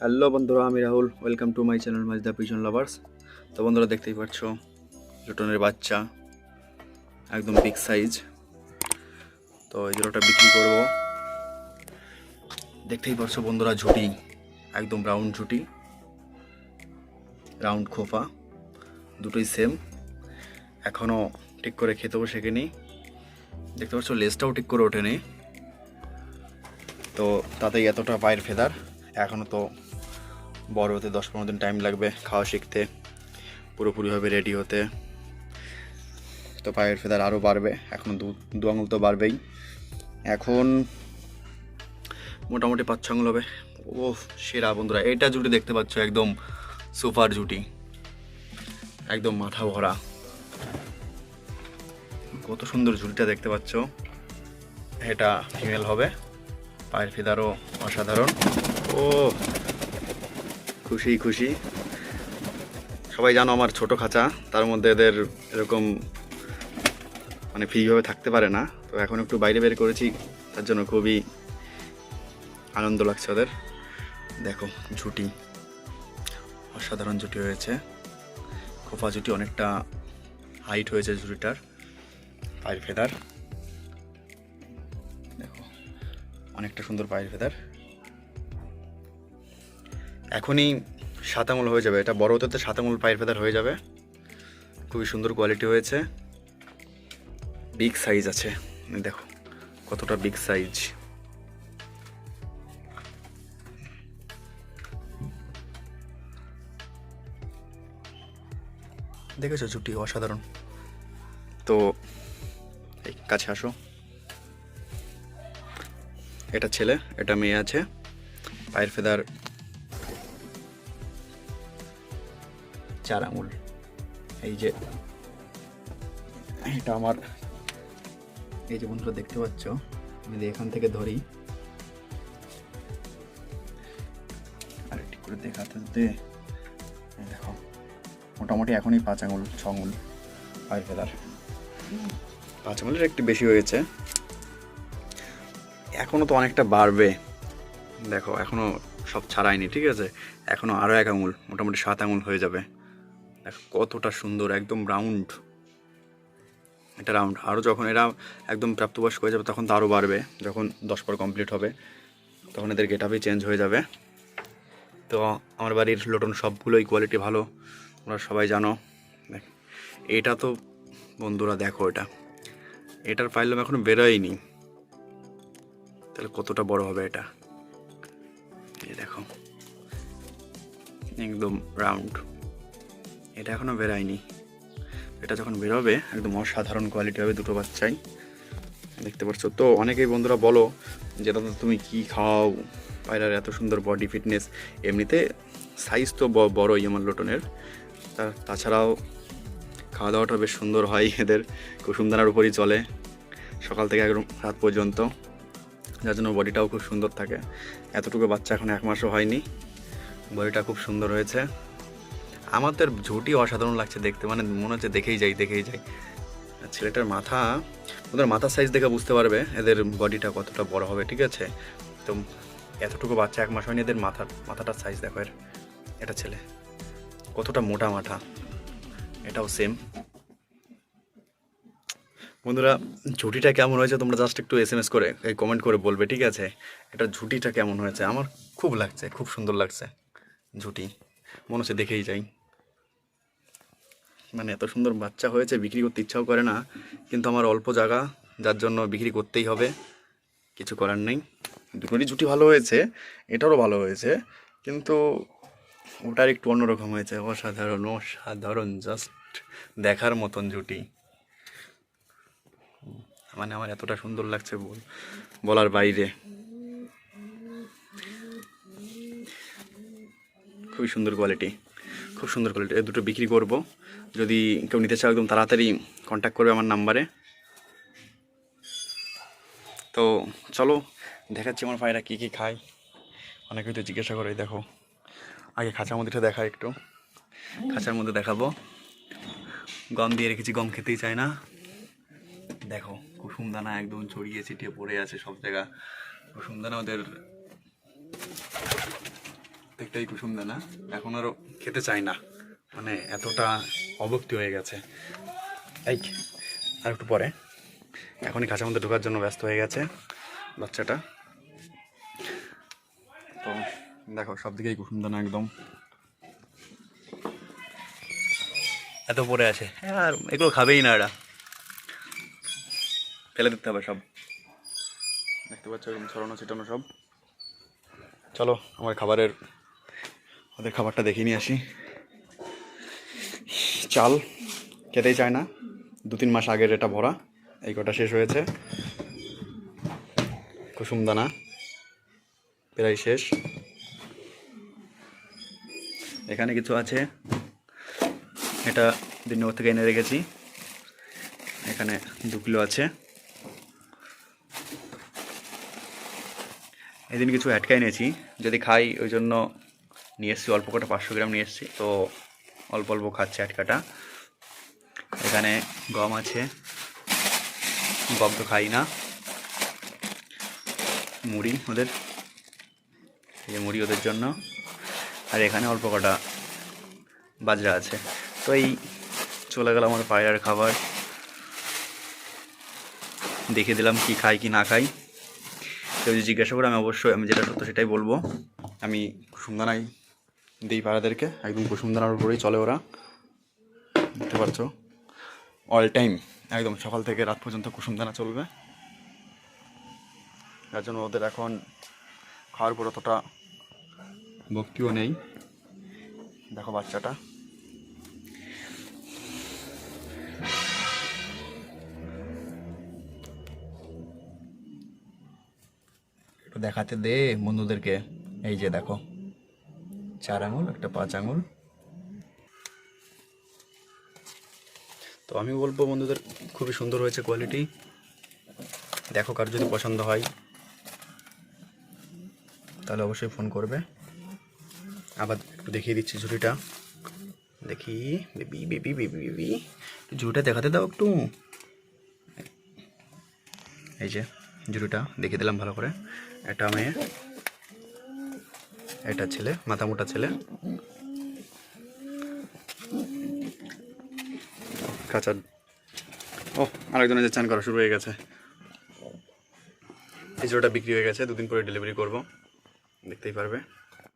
Hello বন্ধুরা, আমি Rahul. Welcome to my channel মাইজ দ্য পিজন লাভার্স তো বন্ধুরা, দেখতেই পাচ্ছ, জুটনের বাচ্চা, একদম বিগ সাইজ তো এই জোড়াটা বিক্রি করব। দেখতেই পাচ্ছ বন্ধুরা, ঝুটি, একদম রাউন্ড ঝুটি রাউন্ড খোপা, দুটোই সেম এখনও ঠিক করে খেতেও শেখেনি দেখতে পাচ্ছ লেজটাও ঠিক করে ওঠেনি। তো তাতেই এতটা পায়ের ফেদার। এখনও তো বড় হতে দশ পনেরো দিন টাইম লাগবে খাওয়া শিখতে পুরোপুরিভাবে রেডি হতে। তো পায়ের ফেদার আরও বাড়বে, এখন দু দু আঙুল তো বাড়বেই। এখন মোটামুটি পাঁচ আঙুল হবে। ও সেরা বন্ধুরা এটা জুটি দেখতে পাচ্ছ, একদম সুপার জুটি। একদম মাথা ভরা। কত সুন্দর ঝুলটা দেখতে পাচ্ছ, এটা ফিমেল হবে। পায়ের ফেদারও অসাধারণ। ও, খুশি খুশি। সবাই জানো আমার ছোট খাঁচা, তার মধ্যে এদের এরকম মানে ফ্রিভাবে থাকতে পারে না। তো এখন একটু বাইরে বের করেছি, তার জন্য খুবই আনন্দ লাগছে ওদের। দেখো ঝুটি অসাধারণ জুটি হয়েছে। খোপা জুটি অনেকটা হাইট হয়েছে ঝুটিটার পায়ের ফেদার অনেকটা সুন্দর পায়ের ফেদার এখনই সাত আঙুল হয়ে যাবে। এটা বড় হতে তো সাত আঙুল পায়ের ফেদার হয়ে যাবে। খুবই সুন্দর কোয়ালিটি হয়েছে। বিগ সাইজ আছে। দেখো, কতটা বিগ সাইজ দেখেছ চুটি অসাধারণ। তো কাছে আসো। এটা ছেলে, এটা মেয়ে আছে। পায়ের ফেদার চার আঙুল। এই যে, এটা আমার, এই যে বন্ধুরা দেখতে পাচ্ছ যদি এখান থেকে ধরি আর করে দেখাতে দে। দেখো, মোটামুটি এখনই পাঁচ আঙুল, ছ আঙুল পায়ের ফেদার। পাঁচ আঙুলের একটু বেশি হয়েছে। এখনও তো অনেকটা বাড়বে। দেখো এখনও সব ছাড়ায়নি ঠিক আছে? এখনও আরও এক আঙুল, মোটামুটি সাত আঙুল হয়ে যাবে। দেখো, কতটা সুন্দর, একদম রাউন্ড। এটা রাউন্ড। আরও যখন এরা একদম প্রাপ্তবয়স্ক হয়ে যাবে, তখন তো আরও বাড়বে। যখন দশ পর কমপ্লিট হবে, তখন এদের গেট চেঞ্জ হয়ে যাবে। তো, আমার বাড়ির লোটন সবগুলোই কোয়ালিটি ভালো, তোমরা সবাই জানো। এটা তো বন্ধুরা দেখো এটা। এটার পাইলাম এখনও বেরোয়নি। তাহলে কতটা বড় হবে এটা? এই দেখো। একদম রাউন্ড এটা এখনও বেরায়নি। এটা যখন বেরোবে, একদম অসাধারণ কোয়ালিটি হবে দুটো বাচ্চাই। দেখতে পাচ্ছ তো, অনেকেই বন্ধুরা বলো যে, দাদা, তুমি কি খাও? পায়রার এত সুন্দর বডি ফিটনেস এমনিতে সাইজ তো বড়ই আমার লোটনের। তাছাড়াও খাওয়া দাওয়াটা বেশ সুন্দর হয় এদের। কুসুমদানার উপরই চলে। সকাল থেকে একদম রাত পর্যন্ত। যার জন্য বডিটাও খুব সুন্দর থাকে। এতটুকু বাচ্চা এখন এক মাসও হয়নি। বডিটা খুব সুন্দর হয়েছে। আমাদের ঝুটি অসাধারণ লাগছে দেখতে মানে মনে হচ্ছে দেখেই যাই দেখেই যাই। ছেলেটার মাথা, ওদের মাথার সাইজ দেখে বুঝতে পারবে এদের বডিটা কতটা বড় হবে, ঠিক আছে? তো এতটুকু বাচ্চা এক মাস হয়নি, এদের মাথার মাথাটার সাইজ দেখো এর। এটা ছেলে, কতটা মোটা মাথা। এটাও সেম বন্ধুরা, ঝুটিটা কেমন হয়েছে? তোমরা জাস্ট একটু এস এম এস করে, এই কমেন্ট করে বলবে, ঠিক আছে? এটা ঝুটিটা কেমন হয়েছে? আমার খুব লাগছে, খুব সুন্দর লাগছে ঝুটি। মনে হচ্ছে দেখেই যাই। মানে এত সুন্দর বাচ্চা হয়েছে, বিক্রি করতে ইচ্ছাও করে না, কিন্তু আমার অল্প জায়গা, যার জন্য বিক্রি করতেই হবে। কিছু করার নেই। দুটোরই জুটি ভালো হয়েছে, এটারও ভালো হয়েছে, কিন্তু ওটার একটু অন্যরকম হয়েছে। অসাধারণ অসাধারণ জাস্ট দেখার মতন জুটি মানে আমার এতটা সুন্দর লাগছে বল বলার বাইরে। খুবই সুন্দর কোয়ালিটি খুব সুন্দর কোয়ালিটি এই দুটো বিক্রি করব। যদি কেউ নিতে চাও, একদম তাড়াতাড়ি কন্ট্যাক্ট করবে আমার নাম্বারে তো চলো, দেখাচ্ছি আমার ভাইরা কী কী খায়। অনেকে তো জিজ্ঞাসা করে, দেখো। আগে খাঁচার মধ্যেটা দেখা একটু। খাঁচার মধ্যে দেখাবো। গম দিয়ে রেখেছি, গম খেতেই চায় না। দেখো কুসুম দানা একদম ছড়িয়ে ছিটিয়ে পড়ে আছে সব জায়গা। কুসুম দানা ওদের দেখতে একটাই কুসুম দানা এখন আরও খেতে চায় না। মানে এতটা অভক্তি হয়ে গেছে। এই, আর একটু পরে। এখনই খাঁচার মধ্যে ঢোকার জন্য ব্যস্ত হয়ে গেছে বাচ্চাটা। তো দেখো, সব দিকেই কুসুম দানা একদম। এত পরে আছে। আর এগুলো খাবেই না এরা। ফেলে দিতে হবে সব। দেখতে পাচ্ছ এরকম ছড়ানো ছিটানো সব। চলো। আমার খাবারের ওদের খাবারটা দেখিয়ে নিয়ে আসি। চাল খেতেই চায় না। দু তিন মাস আগের এটা ভরা। এই কটা শেষ হয়েছে। কুসুম দানা প্রায় শেষ। এখানে কিছু আছে। এটা দিননগর থেকে এনে রেখেছি। এখানে দু কিলো আছে। এদিন কিছু অ্যাটকা এনেছি। যদি খাই, ওই জন্য নিয়ে এসেছি, অল্প কটা পাঁচশো গ্রাম নিয়ে এসেছি। তো অল্প অল্প খাচ্ছে অ্যাটকাটা এখানে গম আছে। গম তো খাই না। মুড়ি ওদের। এই যে মুড়ি ওদের জন্য। আর এখানে অল্প কটা বাজরা আছে। তো এই চলে গেল আমার পায়রার খাবার। দেখে দিলাম কি খাই, কি না খাই। কেউ যদি জিজ্ঞাসা করে, আমি অবশ্যই, আমি যেটা সত্য সেটাই বলব। আমি কুসুমদানাই দিই পাড়াদেরকে, একদম কুসুমদানার উপরেই চলে ওরা। দেখতে পারছ অল টাইম একদম সকাল থেকে রাত পর্যন্ত কুসুমদানা চলবে। যার জন্য ওদের এখন খাওয়ার উপর অতটা ভক্তিও নেই। দেখো বাচ্চাটা। দেখাতে দে বন্ধুদেরকে। এই যে দেখো চার আঙুল একটা পাঁচ আঙুল। তো আমি বলব বন্ধুদের খুবই সুন্দর হয়েছে কোয়ালিটি দেখো কার যদি পছন্দ হয়। তাহলে অবশ্যই ফোন করবে। আবার একটু দেখিয়ে দিচ্ছি ঝুড়িটা। দেখি বেবি বেবি বেবি বেবি ঝুড়িটা দেখাতে দাও একটু। এই যে ঝুড়িটা দেখিয়ে দিলাম ভালো করে। এটা মেয়ে এটা ছেলে মাথা মোটা ছেলে। কাঁচা। ও, আরেকজনের যে চান করা শুরু হয়ে গেছে। এই জোড়াটা বিক্রি হয়ে গেছে, দুদিন পরে ডেলিভারি করব। দেখতেই পারবে।